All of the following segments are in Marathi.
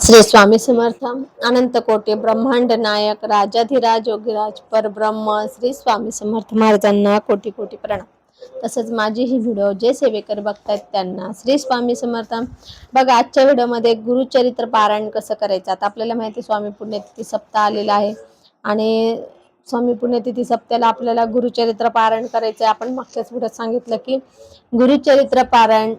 श्री स्वामी समर्थ अनंत कोटी ब्रह्मांड नायक राजाधिराज योगीराज परब्रह्म श्री स्वामी समर्थ महाराजांना कोटी कोटी प्रणाम. तसंच माझी ही व्हिडिओ जे सेवेकर बघतात त्यांना श्री स्वामी समर्थ. बघा आजच्या व्हिडिओमध्ये गुरुचरित्र पारायण कसं करायचं? आता आपल्याला माहिती आहे स्वामी पुण्यतिथी सप्ताह आलेला आहे. आणि स्वामी पुण्यतिथी सप्त्याला आपल्याला गुरुचरित्र पारायण करायचं आहे आपण मागच्याच व्हिडिओत सांगितलं की गुरुचरित्र पारायण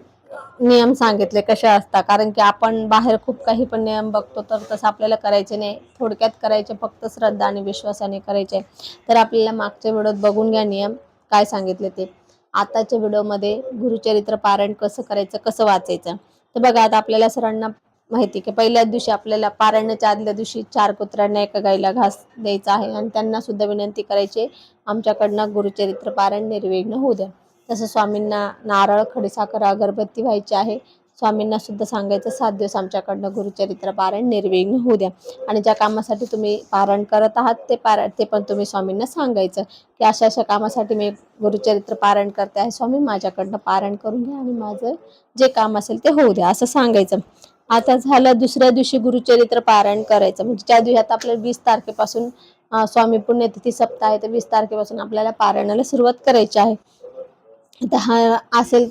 नियम सांगितले कसे असतात. कारण की आपण बाहेर खूप काही पण नियम बघतो तर तसं आपल्याला करायचे नाही. थोडक्यात करायचे फक्त श्रद्धा आणि विश्वासाने करायचे. तर आपल्याला मागच्या व्हिडिओत बघून घ्या नियम काय सांगितले ते. आताच्या व्हिडिओमध्ये गुरुचरित्र पारायण कसं करायचं कसं वाचायचं. तर बघा आता आपल्याला सरांना माहिती की पहिल्याच दिवशी आपल्याला पारायणाच्या आदल्या दिवशी चार कुत्र्यांना एका गाईला घास द्यायचा आहे. आणि त्यांना सुद्धा विनंती करायची आमच्याकडनं गुरुचरित्र पारायण निर्विघ्न होऊ द्या. तसं स्वामींना नारळ खडीसाखर अगरबत्ती व्हायची आहे. स्वामींना सुद्धा सांगायचं सात दिवस आमच्याकडनं गुरुचरित्र पारायण निर्विघ्न होऊ द्या. आणि ज्या कामासाठी तुम्ही पारायण करत आहात ते पारा ते पण तुम्ही स्वामींना सांगायचं. की अशा अशा कामासाठी मी गुरुचरित्र पारायण करते आहे. स्वामी माझ्याकडनं पारायण करून घ्या आणि माझं जे काम असेल ते होऊ द्या असं सांगायचं. आता झालं दुसऱ्या दिवशी गुरुचरित्र पारायण करायचं. म्हणजे ज्या दिवशी आता आपल्याला वीस तारखेपासून स्वामी पुण्यतिथी सप्ताह आहे तर वीस तारखेपासून आपल्याला पारायणाला सुरुवात करायची आहे. आता हा असेल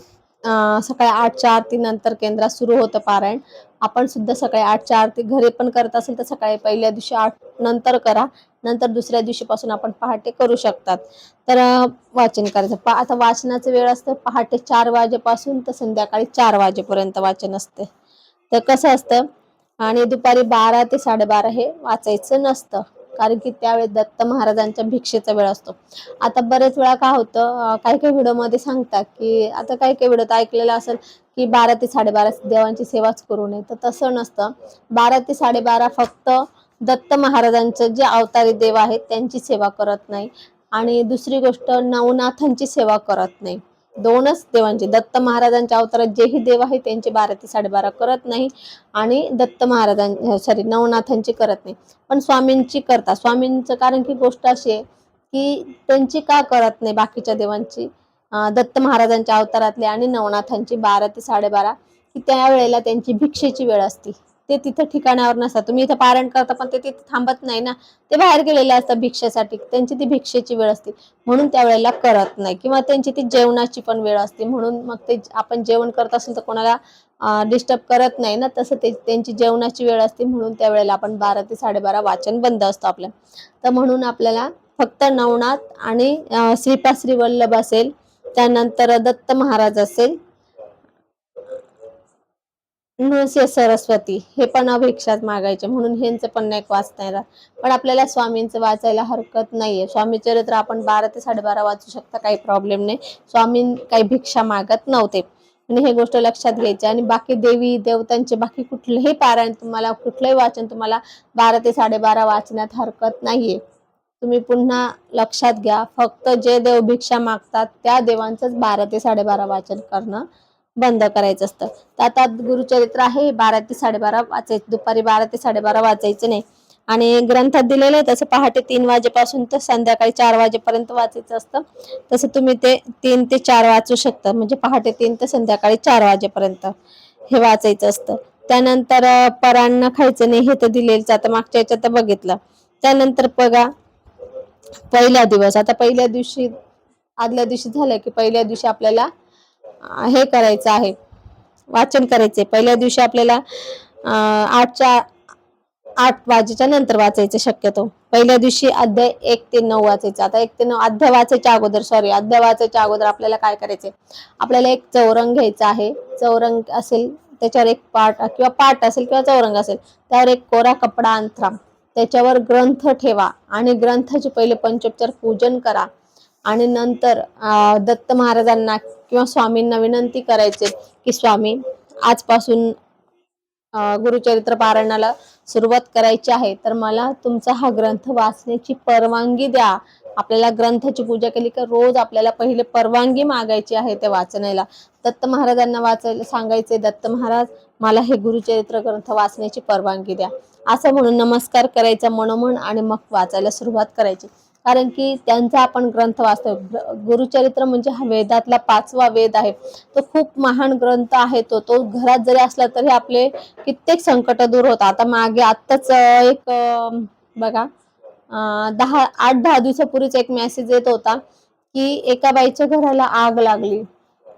सकाळी आठच्या आरती नंतर केंद्रात सुरू होतं पारायण. आपण सुद्धा सकाळी आठच्या आरती घरी पण करत असेल तर सकाळी पहिल्या दिवशी आठ नंतर करा. नंतर दुसऱ्या दिवशीपासून आपण पहाटे करू शकतात. तर वाचन करायचं. पा आता वाचनाचं वेळ असतं पहाटे चार वाजेपासून तर संध्याकाळी चार वाजेपर्यंत वाचन असते. तर कसं असतं? आणि दुपारी बारा ते साडेबारा हे वाचायचं नसतं. कारण की त्यावेळेस दत्त महाराजांच्या भिक्षेचा वेळ असतो. आता बरेच वेळा काय होतं काही काही व्हिडिओमध्ये सांगतात की आता काही काही व्हिडिओ ऐकलेलं असेल की बारा ते साडेबारा देवांची सेवाच करू नये. तर तसं नसतं. बारा ते साडेबारा फक्त दत्त महाराजांचं जे अवतारी देव आहेत त्यांची सेवा करत नाही. आणि दुसरी गोष्ट नवनाथांची सेवा करत नाही. दोनच देवांचे. दत्त महाराजांच्या अवतारात जेही देव आहे त्यांचे बारा ते साडेबारा करत नाही आणि दत्त महाराजां सॉरी नवनाथांची करत नाही. पण स्वामींची करता. स्वामींचं कारण की गोष्ट अशी आहे की त्यांची का करत नाही बाकीच्या देवांची? दत्त महाराजांच्या अवतारातले आणि नवनाथांची बारा ते साडेबारा की त्यावेळेला त्यांची भिक्षेची वेळ असते. ते तिथं ठिकाणावर नसतात. तुम्ही इथं पारण करता पण ते तिथे थांबत नाही ना. ते बाहेर गेलेले असतात भिक्षेसाठी. त्यांची ती भिक्षेची वेळ असते. म्हणून त्या वेळेला करत नाही. किंवा त्यांची ती जेवणाची पण वेळ असते. म्हणून मग ते आपण जेवण करत असेल तर कोणाला डिस्टर्ब करत नाही ना. तसं ते त्यांची जेवणाची वेळ असते. म्हणून त्यावेळेला आपण बारा ते साडेबारा वाचन बंद असतो आपलं. तर म्हणून आपल्याला फक्त नवनाथ आणि श्रीपाश्री श्रीपा वल्लभ असेल. त्यानंतर दत्त महाराज असेल. नृसिंह सरस्वती हे पण अभिक्षात मागायचे म्हणून ह्यांचं पण नाही वाचता येणार. पण आपल्याला स्वामींचं वाचायला हरकत नाहीये. स्वामी चरित्र आपण बारा ते साडेबारा वाचू शकता काही प्रॉब्लेम नाही. स्वामी काही भिक्षा मागत नव्हते. आणि हे गोष्ट लक्षात घ्यायची. आणि बाकी देवी देवतांचे बाकी कुठलंही पारायण तुम्हाला कुठलंही वाचन तुम्हाला बारा ते साडेबारा वाचण्यात हरकत नाहीये. तुम्ही पुन्हा लक्षात घ्या. फक्त जे देव भिक्षा मागतात त्या देवांचंच बारा ते साडेबारा वाचन करणं बंद करायचं असतं. तर आता गुरुचरित्र आहे बारा ते साडेबारा वाचायचं. दुपारी बारा ते साडेबारा वाचायचं नाही. आणि ग्रंथात दिलेलं आहे तसं पहाटे तीन वाजेपासून तर संध्याकाळी चार वाजेपर्यंत वाचायचं असतं. तसं तुम्ही ते तीन ते चार वाचू शकता. म्हणजे पहाटे तीन ते संध्याकाळी चार वाजेपर्यंत हे वाचायचं असतं. त्यानंतर परांना खायचं नाही हे तर दिलेलंच आता मागच्या याच्यात तर बघितलं. त्यानंतर बघा पहिला दिवस. आता पहिल्या दिवशी आदल्या दिवशी झालं की पहिल्या दिवशी आपल्याला हे करायचं आहे. वाचन करायचे पहिल्या दिवशी आपल्याला आठच्या आठ वाजेच्या नंतर वाचायचं शक्यतो. पहिल्या दिवशी अध्याय एक ते नऊ वाचायचं. आता एक ते नऊ अध्याय वाचायच्या अगोदर सॉरी अध्याय वाचायच्या अगोदर आपल्याला काय करायचे आपल्याला एक चौरंग घ्यायचा आहे. चौरंग असेल त्याच्यावर एक पाट किंवा पाट असेल किंवा चौरंग असेल त्यावर एक कोरा कपडा अंथरा. त्याच्यावर ग्रंथ ठेवा आणि ग्रंथाचे पहिले पंचोपचार पूजन करा. आणि नंतर दत्त महाराजांना किंवा स्वामींना विनंती करायचे की स्वामी आजपासून गुरुचरित्र पारायणाला सुरुवात करायची आहे तर मला तुमचा हा ग्रंथ वाचण्याची परवानगी द्या. आपल्याला ग्रंथाची पूजा केली का रोज आपल्याला पहिले परवानगी मागायची आहे त्या वाचनाला दत्त महाराजांना वाचायला सांगायचे दत्त महाराज मला हे गुरुचरित्र ग्रंथ वाचण्याची परवानगी द्या. असं म्हणून नमस्कार करायचा मनोमन आणि मग वाचायला सुरुवात करायची. कारण की त्यांचा आपण ग्रंथ वाचतो गुरुचरित्र म्हणजे हा वेदातला पाचवा वेद आहे. तो खूप महान ग्रंथ आहे तो. तो घरात जरी असला तरी आपले कित्येक संकट दूर होतात. आता मागे आत्ताच एक बघा दहा आठ दहा दिवसापूर्वीच एक मेसेज येत होता की एका बाईच्या घराला आग लागली.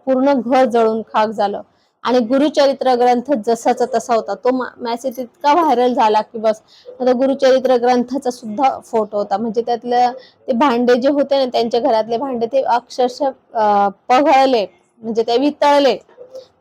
पूर्ण घर जळून खाक झालं. आणि गुरुचरित्र ग्रंथ जसाचा तसा होता. तो मॅसेज इतका व्हायरल झाला की बस. आता गुरुचरित्र ग्रंथाचा सुद्धा फोटो होता. म्हणजे त्यातलं ते भांडे जे होते ना त्यांच्या घरातले भांडे ते अक्षरशः पघळले म्हणजे ते वितळले.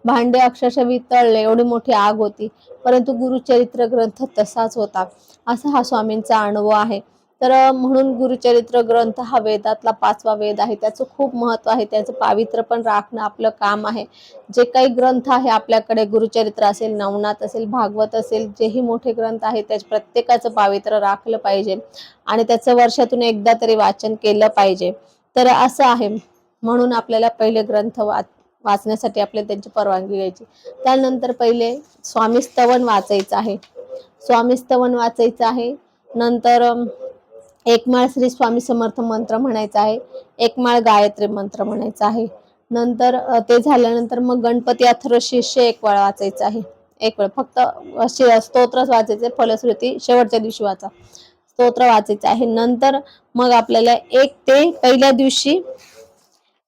भांडे अक्षरशः वितळले. एवढी मोठी आग होती. परंतु गुरुचरित्र ग्रंथ तसाच होता. असा हा स्वामींचा अनुभव आहे. तर म्हणून गुरुचरित्र ग्रंथ हा वेदातला पाचवा वेद आहे. त्याचं खूप महत्त्व आहे. त्याचं पावित्र्य पण राखणं आपलं काम आहे. जे काही ग्रंथ आहे आपल्याकडे गुरुचरित्र असेल नवनाथ असेल भागवत असेल जेही मोठे ग्रंथ आहेत त्याच प्रत्येकाचं पावित्र्य राखलं पाहिजे आणि त्याचं वर्षातून एकदा तरी वाचन केलं पाहिजे. तर असं आहे. म्हणून आपल्याला पहिले ग्रंथ वाच वाचण्यासाठी आपल्याला त्यांची परवानगी घ्यायची. त्यानंतर पहिले स्वामी स्तवन वाचायचं आहे. स्वामी स्तवन वाचायचं आहे. नंतर एकमाळ एक माळ श्री स्वामी समर्थ मंत्र म्हणायचा आहे एक माळ गायत्री मंत्र म्हणायचा आहे. नंतर ते झाल्यानंतर मग गणपती अथर्व शिष्य एक वेळ वाचायचं आहे. एक वेळ फक्त स्तोत्रच वाचायचे फलश्रुती शेवटच्या दिवशी वाचा. स्तोत्र वाचायचं आहे. नंतर मग आपल्याला एक ते पहिल्या दिवशी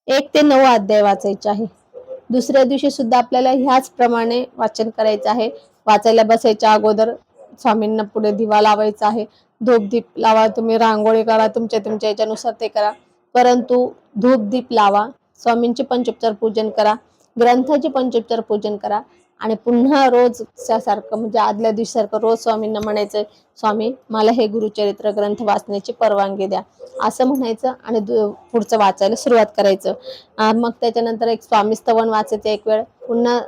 एक ते नऊ अध्याय वाचायचे आहे. दुसऱ्या दिवशी सुद्धा आपल्याला ह्याच प्रमाणे वाचन करायचं आहे. वाचायला बसायच्या अगोदर स्वामींना पुढे दिवा लावायचा आहे. धूपदीप लावा तुम्ही रांगोळी करा तुमच्या तुमच्या याच्यानुसार ते करा. परंतु धूपदीप लावा स्वामींचे पंचोपचार पूजन करा ग्रंथाचे पंचोपचार पूजन करा आणि पुन्हा रोज सारखं म्हणजे आदल्या दिवशीसारखं रोज स्वामींना म्हणायचं स्वामी मला हे गुरुचरित्र ग्रंथ वाचण्याची परवानगी द्या. असं म्हणायचं आणि पुढचं वाचायला सुरुवात करायचं. मग त्याच्यानंतर एक स्वामी स्तवन वाचायचं एक वेळ. पुन्हा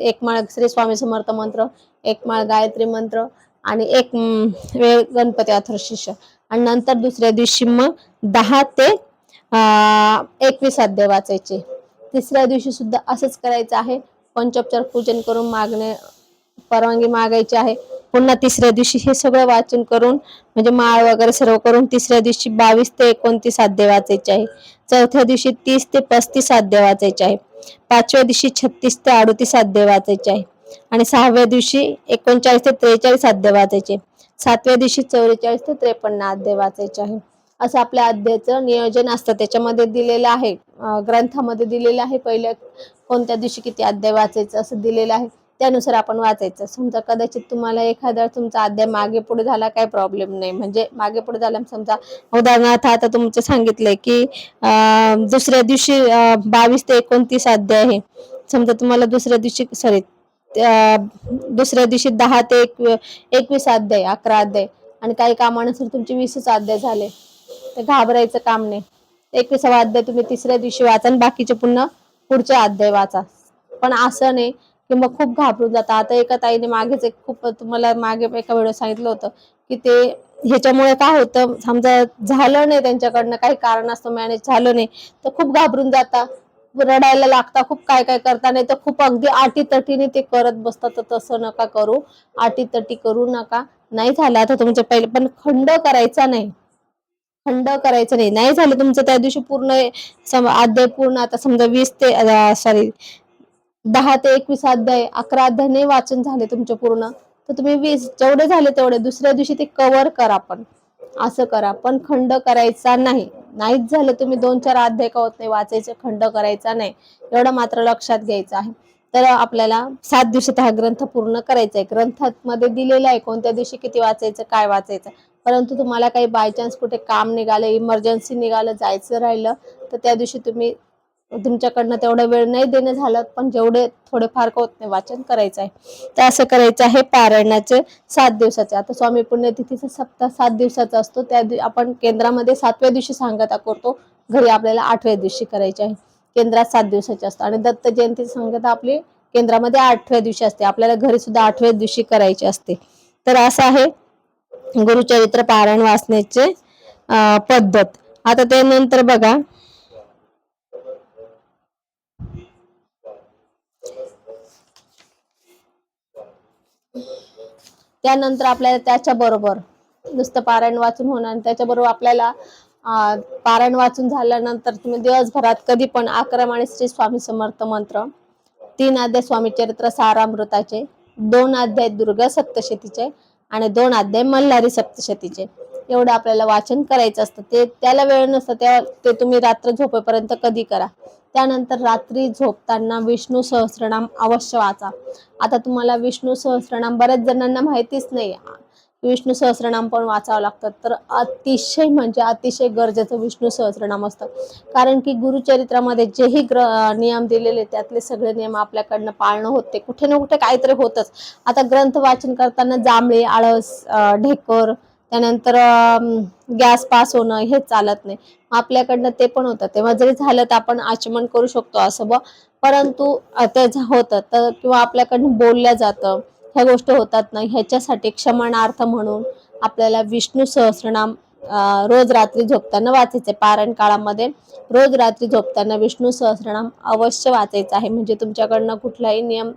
एक माळ श्री स्वामी समर्थ मंत्र एक माळ गायत्री मंत्र आणि एक वेळ गणपती अथर शिष्य. आणि नंतर दुसऱ्या दिवशी मग दहा ते एकवीस अध्याय वाचायचे. तिसऱ्या दिवशी सुद्धा असंच करायचं आहे. पंचोपचार पूजन करून मागणे परवानगी मागायची आहे. पुन्हा तिसऱ्या दिवशी हे सगळं वाचन करून म्हणजे माळ वगैरे सर्व करून तिसऱ्या दिवशी बावीस ते एकोणतीस अध्याय वाचायचे आहे. चौथ्या दिवशी तीस ते पस्तीस अध्याय वाचायचे आहे. पाचव्या दिवशी छत्तीस ते अडतीस अध्याय वाचायचे आहे. आणि सहाव्या दिवशी एकोणचाळीस ते त्रेचाळीस अध्याय वाचायचे सातव्या दिवशी चौवेचाळीस ते त्रेपन्न अध्याय वाचायचे आहे असं आपल्या अध्यायाचं नियोजन असतं. त्याच्यामध्ये दिलेलं आहे ग्रंथामध्ये दिलेलं आहे पहिले कोणत्या दिवशी किती अध्याय वाचायचं असं दिलेलं आहे. त्यानुसार आपण वाचायचं. समजा कदाचित तुम्हाला एखादा तुमचा अध्याय मागे पुढे झाला काही प्रॉब्लेम नाही. म्हणजे मागे पुढे झाला समजा उदाहरणार्थ आता तुमचं सांगितलंय की दुसऱ्या दिवशी बावीस ते एकोणतीस अध्याय आहे. समजा तुम्हाला दुसऱ्या दिवशी सॉरी दुसऱ्या दिवशी दहा ते एक एकवीस अध्याय अकरा अध्याय. आणि काही कामानुसार तुमचे वीसच अध्याय झाले. तर घाबरायचं काम नाही. एकविसावा अध्याय तुम्ही तिसऱ्या दिवशी वाचा आणि बाकीचे पुन्हा पुढचे अध्याय वाचा. पण असं नाही की मग खूप घाबरून जाता. आता एका ताईने मागेच एक खूप तुम्हाला मागे एका वेळेस सांगितलं होतं की ते ह्याच्यामुळे काय होतं? समजा झालं नाही त्यांच्याकडनं काही कारण असतं मॅनेज झालं नाही तर खूप घाबरून जाता. रडायला लागता खूप काय काय करता नाही तर खूप अगदी आटीतटीने ते करत बसतात. तर तसं नका करू. आटीतटी करू नका. नाही झालं आता तुमच्या पहिले पण खंड करायचा नाही. खंड करायचं नाही. नाही झालं तुमचं त्या दिवशी पूर्ण अध्याय पूर्ण आता समजा वीस ते सॉरी दहा ते एकवीस अध्याय अकरा अध्याय नाही वाचन झाले तुमचे पूर्ण. तर तुम्ही वीस जेवढे झाले तेवढे. दुसऱ्या दिवशी ते कव्हर करा पण. असं करा पण खंड करायचा नाही. नाहीच झालं. तुम्ही दोन चार अध्याय का होत नाही? वाचायचं खंड करायचा नाही. एवढं मात्र लक्षात घ्यायचं आहे. तर आपल्याला सात दिवसात हा ग्रंथ पूर्ण करायचा आहे. ग्रंथामध्ये दिलेला आहे. कोणत्या दिवशी किती वाचायचं काय वाचायचं? परंतु तुम्हाला काही बाय चान्स कुठे काम निघालं इमर्जन्सी निघालं जायचं राहिलं तर त्या दिवशी तुम्ही तुमच्याकडनं तेवढा वेळ नाही देणं झालं पण जेवढे थोडेफार का होत नाही वाचन करायचं आहे. तर असं करायचं आहे पारायणाचे सात दिवसाचे. आता स्वामी पुण्यतिथीचा सप्ताह सात दिवसाचा असतो. त्या दिव- आपण केंद्रामध्ये सातव्या दिवशी सांगता करतो. घरी आपल्याला आठव्या दिवशी करायचे आहे. केंद्रात सात दिवसाचे असतं. आणि दत्त जयंती सांगता आपली केंद्रामध्ये आठव्या दिवशी असते. आपल्याला घरी सुद्धा आठव्या दिवशी करायची असते. तर असं आहे गुरुचरित्र पारायण वाचण्याचे पद्धत. आता त्यानंतर बघा. त्यानंतर आपल्याला त्याच्याबरोबर नुसतं पारायण वाचून होणार त्याच्याबरोबर आपल्याला पारायण वाचून झाल्यानंतर तुम्ही दिवसभरात कधी पण आक्रम आणि श्री स्वामी समर्थ मंत्र तीन अध्याय स्वामी चरित्र सारामृताचे दोन अध्याय दुर्गा सप्तशतीचे आणि दोन अध्याय मल्हारी सप्तशतीचे. एवढं आपल्याला वाचन करायचं असतं. ते त्याला वेळ नसतं. त्या ते तुम्ही रात्र झोपेपर्यंत कधी करा. त्यानंतर रात्री झोपताना विष्णू सहस्रनाम अवश्य वाचा. आता तुम्हाला विष्णू सहस्रनाम बऱ्याच जणांना माहितीच नाही. विष्णू सहस्रनाम पण वाचावं लागतं. तर अतिशय म्हणजे अतिशय गरजेचं विष्णू सहस्रनाम असतं. कारण की गुरुचरित्रामध्ये जेही ग्र नियम दिलेले त्यातले सगळे नियम आपल्याकडनं पाळणं होते कुठे ना कुठे काहीतरी होतच. आता ग्रंथ वाचन करताना जांभळे आळस ढेकर त्यानंतर गॅस पास होणं हे चालत नाही. आपल्याकडनं ते पण होतं. तेव्हा जरी झालं तर आपण आचमन करू शकतो असं ब. परंतु ते होतं. तर किंवा आपल्याकडनं बोलल्या जातं. ह्या गोष्टी होतात नाही. ह्याच्यासाठी क्षमणार्थ म्हणून आपल्याला विष्णू सहस्रनाम रोज रात्री झोपताना वाचायचे. पारायण काळामध्ये रोज रात्री झोपताना विष्णू सहस्रनाम अवश्य वाचायचं आहे. म्हणजे तुमच्याकडनं कुठलाही नियम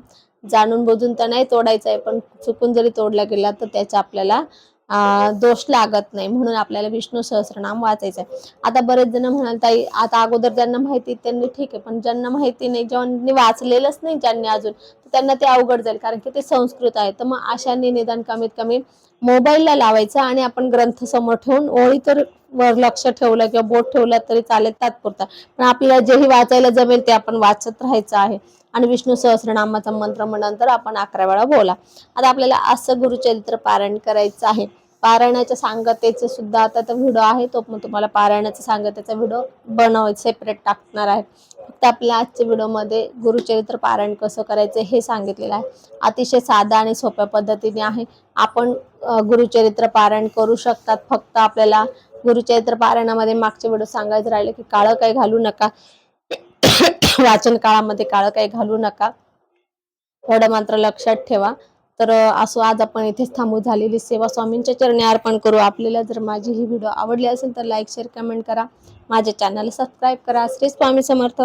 जाणून बुजून तर नाही तोडायचा आहे. पण चुकून जरी तोडला गेला तर त्याचा आपल्याला दोष लागत नाही म्हणून आपल्याला विष्णू सहस्रनाम वाचायचं आहे आता बरेच जण म्हणाल ताई आता अगोदर ज्यांना माहिती त्यांनी ठीक आहे पण ज्यांना माहिती नाही ज्यांनी वाचलेलंच नाही ज्यांनी अजून त्यांना ते अवघड जाईल कारण की ते संस्कृत आहे. तर मग अशांनी निदान कमीत कमी मोबाईलला लावायचं आणि आपण ग्रंथ समोर ठेवून ओळी तर वर लक्ष ठेवलं किंवा बोट ठेवलं तरी चालेल तात्पुरता. पण आपल्याला जेही वाचायला जमेल ते आपण वाचत राहायचं आहे. आणि विष्णू सहस्रनामाचा मंत्र म्हणल्यानंतर आपण अकरा वेळा बोला. आता आपल्याला असं गुरुचरित्र पारायण करायचं आहे. पारायणाच्या सांगतेचं सुद्धा आता तर व्हिडिओ आहे. तो पण तुम्हाला पारायणाचा सांगतेचा व्हिडिओ बनव सेपरेट टाकणार आहे. फक्त आपल्या आजच्या व्हिडिओमध्ये गुरुचरित्र पारायण कसं करायचं हे सांगितलेलं आहे. अतिशय साधा आणि सोप्या पद्धतीने आहे. आपण गुरुचरित्र पारायण करू शकतात. फक्त आपल्याला गुरुचरित्र पारायणामध्ये मागचे व्हिडिओ सांगायचं राहिले की काळं काही घालू नका. वाचन काळामध्ये काळं काही घालू नका. एवढं मात्र लक्षात ठेवा. तर असो आज आपण इथेच थांबू झालेली सेवा स्वामींच्या चरणी अर्पण करू. आपल्याला जर माझी ही व्हिडिओ आवडली असेल तर लाईक शेअर कमेंट करा. माझ्या चॅनलला सबस्क्राईब करा. श्री स्वामी समर्थ.